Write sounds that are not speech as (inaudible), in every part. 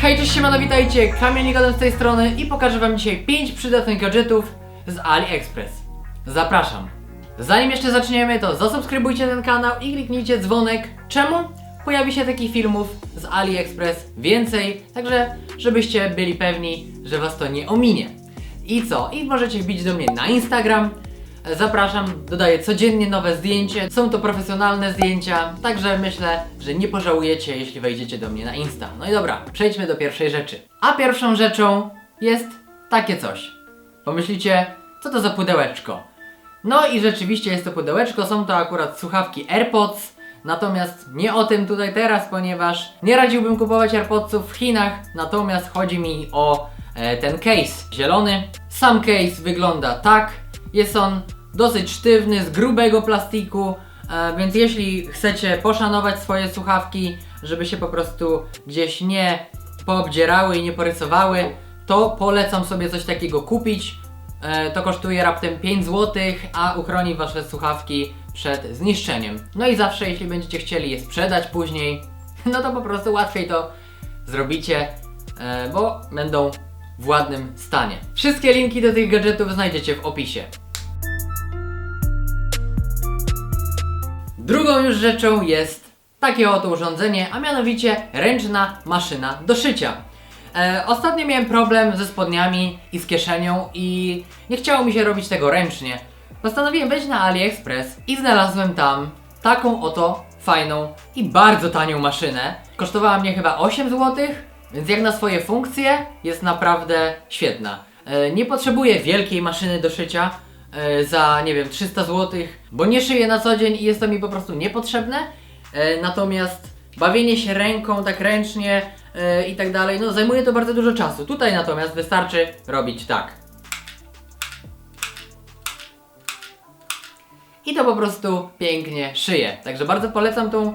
Hej, cześć, siemano, witajcie, Kamień Nikodem z tej strony i pokażę wam dzisiaj 5 przydatnych gadżetów z AliExpress. Zapraszam. Zanim jeszcze zaczniemy, to zasubskrybujcie ten kanał i kliknijcie dzwonek. Czemu? Pojawi się takich filmów z AliExpress więcej, także żebyście byli pewni, że was to nie ominie. I co? I możecie wbić do mnie na Instagram. Zapraszam, dodaję codziennie nowe zdjęcie. Są to profesjonalne zdjęcia, także myślę, że nie pożałujecie, jeśli wejdziecie do mnie na Insta. No i dobra, przejdźmy do pierwszej rzeczy. A pierwszą rzeczą jest takie coś. Pomyślicie, co to za pudełeczko? No i rzeczywiście jest to pudełeczko, są to akurat słuchawki AirPods. Natomiast nie o tym tutaj teraz, ponieważ nie radziłbym kupować AirPodsów w Chinach, natomiast chodzi mi o e, ten case zielony. Sam case wygląda tak. Jest on dosyć sztywny, z grubego plastiku, e, więc jeśli chcecie poszanować swoje słuchawki, żeby się po prostu gdzieś nie poobdzierały i nie porysowały, to polecam sobie coś takiego kupić. E, to kosztuje raptem 5 zł, a uchroni Wasze słuchawki przed zniszczeniem. No i zawsze, jeśli będziecie chcieli je sprzedać później, (laughs) no to po prostu łatwiej to zrobicie, e, bo będą w ładnym stanie. Wszystkie linki do tych gadżetów znajdziecie w opisie. Drugą już rzeczą jest takie oto urządzenie, a mianowicie ręczna maszyna do szycia. E, ostatnio miałem problem ze spodniami i z kieszenią i nie chciało mi się robić tego ręcznie. Postanowiłem wejść na AliExpress i znalazłem tam taką oto fajną i bardzo tanią maszynę. Kosztowała mnie chyba 8 zł, więc jak na swoje funkcje jest naprawdę świetna. E, nie potrzebuję wielkiej maszyny do szycia e, za nie wiem 300 zł, bo nie szyję na co dzień i jest to mi po prostu niepotrzebne. E, natomiast bawienie się ręką tak ręcznie i tak dalej, no zajmuje to bardzo dużo czasu. Tutaj natomiast wystarczy robić tak. I to po prostu pięknie szyje. Także bardzo polecam tą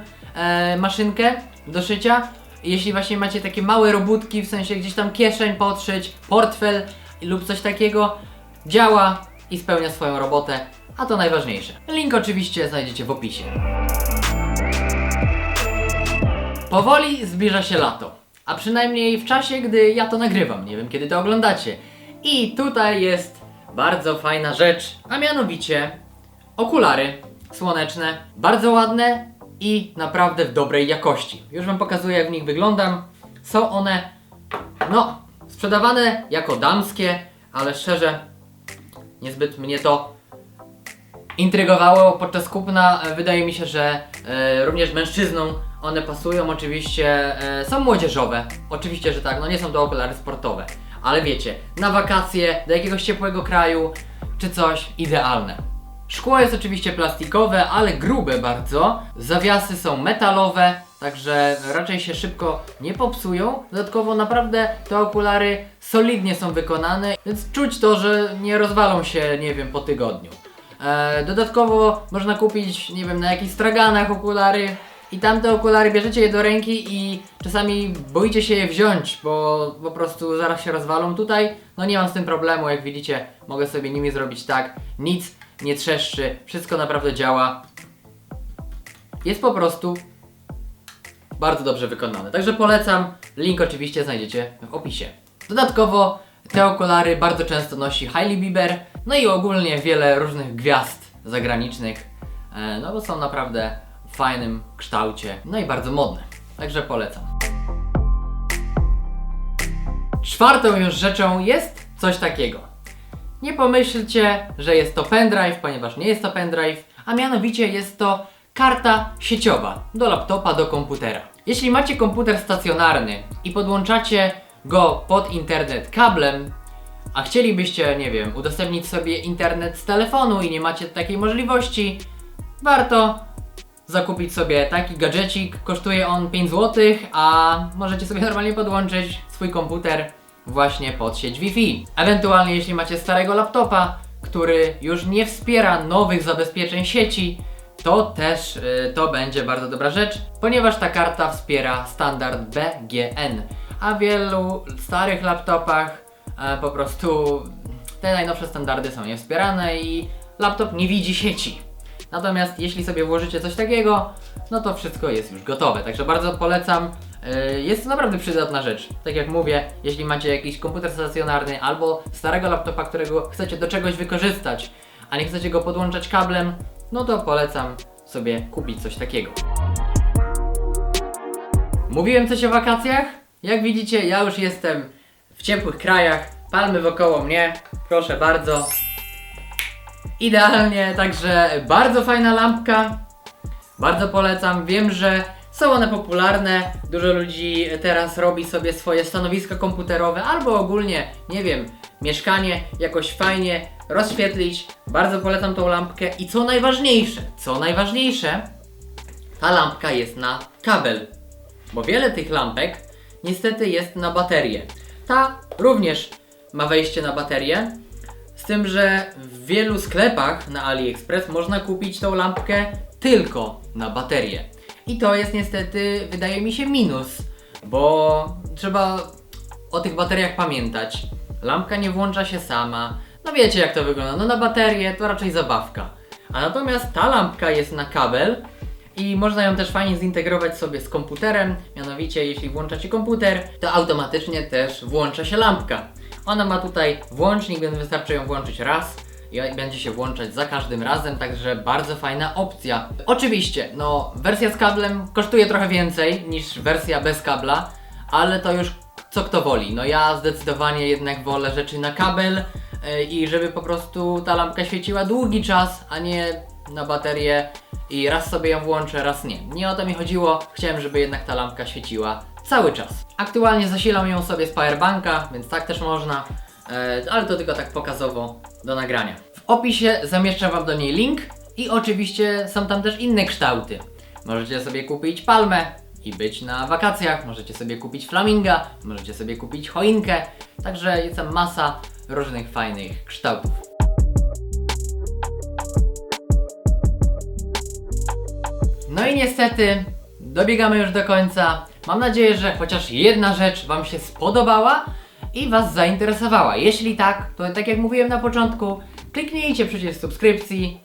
maszynkę do szycia. Jeśli właśnie macie takie małe robótki, w sensie gdzieś tam kieszeń podszyć, portfel lub coś takiego, działa i spełnia swoją robotę, a to najważniejsze. Link oczywiście znajdziecie w opisie. Powoli zbliża się lato, a przynajmniej w czasie, gdy ja to nagrywam. Nie wiem, kiedy to oglądacie. I tutaj jest bardzo fajna rzecz, a mianowicie okulary słoneczne, bardzo ładne i naprawdę w dobrej jakości. Już Wam pokazuję, jak w nich wyglądam. Są one, no, sprzedawane jako damskie, ale szczerze, niezbyt mnie to intrygowało podczas kupna. E, Wydaje mi się, że e, również mężczyznom one pasują. Oczywiście e, są młodzieżowe. Oczywiście, że tak. No nie są to okulary sportowe. Ale wiecie, na wakacje, do jakiegoś ciepłego kraju czy coś idealne. Szkło jest oczywiście plastikowe, ale grube bardzo. Zawiasy są metalowe, także raczej się szybko nie popsują. Dodatkowo naprawdę te okulary solidnie są wykonane, więc czuć to, że nie rozwalą się, nie wiem, po tygodniu. E, dodatkowo można kupić, nie wiem, na jakichś straganach okulary i tamte okulary bierzecie je do ręki i czasami boicie się je wziąć, bo po prostu zaraz się rozwalą. Tutaj no nie mam z tym problemu, jak widzicie, mogę sobie nimi zrobić tak, nic nie trzeszczy, wszystko naprawdę działa. Jest po prostu bardzo dobrze wykonane. Także polecam, link oczywiście znajdziecie w opisie. Dodatkowo te okulary bardzo często nosi Hailey Bieber, no i ogólnie wiele różnych gwiazd zagranicznych, e, no bo są naprawdę fajnym kształcie, no i bardzo modne. Także polecam. Czwartą już rzeczą jest coś takiego. Nie pomyślcie, że jest to pendrive, ponieważ nie jest to pendrive, a mianowicie jest to karta sieciowa do laptopa, do komputera. Jeśli macie komputer stacjonarny i podłączacie go pod internet kablem, a chcielibyście, nie wiem, udostępnić sobie internet z telefonu i nie macie takiej możliwości, warto zakupić sobie taki gadżecik. Kosztuje on 5 zł, a możecie sobie normalnie podłączyć swój komputer właśnie pod sieć Wi-Fi. Ewentualnie, jeśli macie starego laptopa, który już nie wspiera nowych zabezpieczeń sieci, to też y, to będzie bardzo dobra rzecz, ponieważ ta karta wspiera standard BGN, a w wielu starych laptopach e, po prostu te najnowsze standardy są niewspierane i laptop nie widzi sieci. Natomiast jeśli sobie włożycie coś takiego, no to wszystko jest już gotowe. Także bardzo polecam Yy, Jest to naprawdę przydatna rzecz. Tak jak mówię, jeśli macie jakiś komputer stacjonarny albo starego laptopa, którego chcecie do czegoś wykorzystać, a nie chcecie go podłączać kablem, no to polecam sobie kupić coś takiego. Mówiłem coś o wakacjach? Jak widzicie, ja już jestem w ciepłych krajach, palmy wokoło mnie, proszę bardzo. Idealnie, także bardzo fajna lampka, bardzo polecam. Wiem, że są one popularne. Dużo ludzi teraz robi sobie swoje stanowiska komputerowe albo ogólnie, nie wiem, mieszkanie jakoś fajnie rozświetlić. Bardzo polecam tą lampkę i co najważniejsze, co najważniejsze, ta lampka jest na kabel, bo wiele tych lampek niestety jest na baterię. Ta również ma wejście na baterię, z tym, że w wielu sklepach na AliExpress można kupić tą lampkę tylko na baterię. I to jest niestety, wydaje mi się, minus, bo trzeba o tych bateriach pamiętać. Lampka nie włącza się sama. No wiecie jak to wygląda. No na baterię to raczej zabawka. A natomiast ta lampka jest na kabel i można ją też fajnie zintegrować sobie z komputerem. Mianowicie, jeśli włączacie komputer, to automatycznie też włącza się lampka. Ona ma tutaj włącznik, więc wystarczy ją włączyć raz i będzie się włączać za każdym razem, także bardzo fajna opcja. Oczywiście, no wersja z kablem kosztuje trochę więcej niż wersja bez kabla, ale to już co kto woli. No ja zdecydowanie jednak wolę rzeczy na kabel yy, i żeby po prostu ta lampka świeciła długi czas, a nie na baterię i raz sobie ją włączę, raz nie. Nie o to mi chodziło, chciałem, żeby jednak ta lampka świeciła cały czas. Aktualnie zasilam ją sobie z powerbanka, więc tak też można, e, ale to tylko tak pokazowo do nagrania. W opisie zamieszczę Wam do niej link i oczywiście są tam też inne kształty. Możecie sobie kupić palmę i być na wakacjach, możecie sobie kupić flaminga, możecie sobie kupić choinkę, także jest tam masa różnych fajnych kształtów. No i niestety dobiegamy już do końca. Mam nadzieję, że chociaż jedna rzecz Wam się spodobała i Was zainteresowała. Jeśli tak, to tak jak mówiłem na początku, kliknijcie przycisk subskrypcji,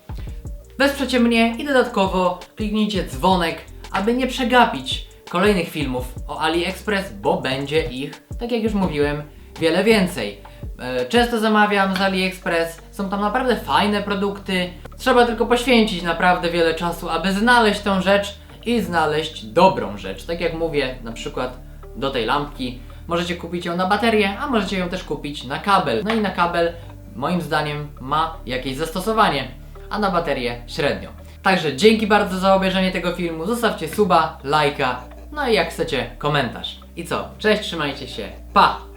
wesprzecie mnie i dodatkowo kliknijcie dzwonek, aby nie przegapić kolejnych filmów o AliExpress, bo będzie ich, tak jak już mówiłem, wiele więcej. E, Często zamawiam z AliExpress, są tam naprawdę fajne produkty. Trzeba tylko poświęcić naprawdę wiele czasu, aby znaleźć tą rzecz i znaleźć dobrą rzecz. Tak jak mówię, na przykład do tej lampki. Możecie kupić ją na baterię, a możecie ją też kupić na kabel. No i na kabel, moim zdaniem, ma jakieś zastosowanie, a na baterię średnio. Także dzięki bardzo za obejrzenie tego filmu. Zostawcie suba, lajka, no i jak chcecie, komentarz. I co? Cześć, trzymajcie się. Pa!